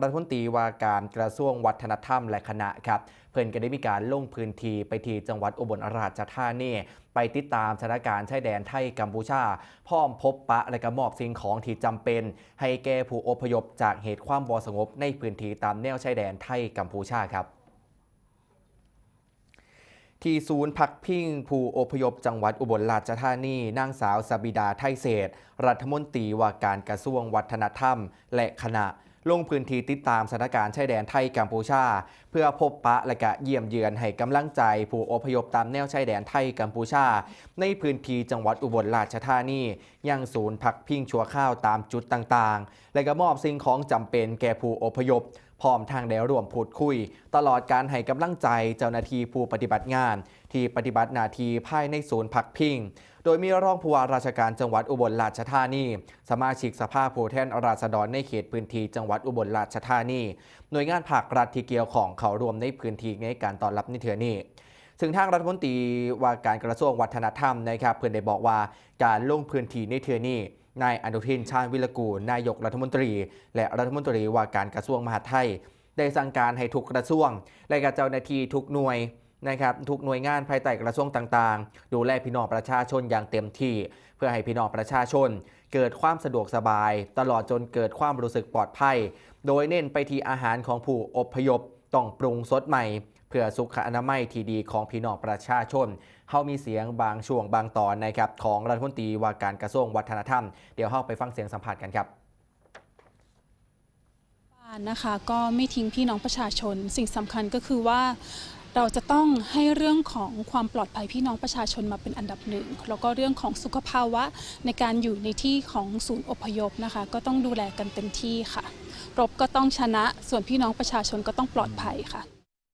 รัฐมนตรีว่าการกระทรวงวัฒนธรรมและคณะครับ เพิ่นก็ได้มีการลงพื้นที่ไปที่จังหวัดอุบลราชธานีไปติดตามสถานการณ์ชายแดนไทยกัมพูชา พร้อมพบปะและก็มอบสิ่งของที่จำเป็น ให้แก่ผู้อพยพจากเหตุความบ่สงบในพื้นที่ตามแนวชายแดนไทยกัมพูชาครับที่ศูนย์พักพิงผู้อพยพจังหวัดอุบลราชธานีนางสาวสบิดาไทยเศษ รัฐมนตรีว่าการกระทรวงวัฒนธรรม และคณะ ลงพื้นที่ติดตามสถานการณ์ชายแดนไทยกัมพูชา เพื่อพบปะและกะเยี่ยมเยือนให้กำลังใจผู้อพยพตามแนวชายแดนไทยกัมพูชา ในพื้นที่จังหวัดอุบลราชธานียังศูนย์พักพิงชั่วข้าวตามจุดต่างๆ และก็มอบสิ่งของจำเป็นแก่ผู้อพยพ พร้อมทางได้ร่วมพูดคุย ตลอดการให้กำลังใจเจ้าหน้าที่ผู้ปฏิบัติงาน ที่ปฏิบัติหน้าที่ภายในศูนย์พักพิง โดยมีรองผู้ว่าราชการจังหวัดอุบลราชธานี สมาชิกสภาผู้แทนราษฎรในเขตพื้นที่จังหวัดอุบลราชธานี หน่วยงานภาครัฐที่เกี่ยวของเขารวมในพื้นที่ในการต้อนรับนิเทอนี้ซึ่งทางรัฐมนตรีว่าการกระทรวงวัฒนธรรมนะครับเพื่อนได้บอกว่าการลงพื้นที่ในเทือนี้ นายอนุทินชาญวิรกูล นายกรัฐมนตรี และรัฐมนตรีว่าการกระทรวงมหาดไทย ได้สั่งการให้ทุกกระทรวง และกับเจ้าหน้าที่ทุกหน่วยนะครับทุกหน่วยงานภายใต้กระทรวงต่างๆ ดูแลพี่น้องประชาชนอย่างเต็มที่ เพื่อให้พี่น้องประชาชน เกิดความสะดวกสบาย ตลอดจนเกิดความรู้สึกปลอดภัย โดยเน้นไปที่อาหารของผู้อพยพ ต้องปรุงสดใหม่ เพื่อสุขอนามัยที่ดีของพี่น้องประชาชนเขามีเสียงบางช่วงบางตอนนะครับของรัฐมนตรีว่าการกระทรวงวัฒนธรรม เดี๋ยวเข้าไปฟังเสียงสัมภาษณ์กันครับบ้านนะคะก็ไม่ทิ้งพี่น้องประชาชน สิ่งสำคัญก็คือว่าเราจะต้องให้เรื่องของความปลอดภัยพี่น้องประชาชนมาเป็นอันดับหนึ่งแล้วก็เรื่องของสุขภาวะในการอยู่ในที่ของศูนย์อพยพนะคะ ก็ต้องดูแลกันเต็มที่ค่ะ รบก็ต้องชนะ ส่วนพี่น้องประชาชนก็ต้องปลอดภัยค่ะ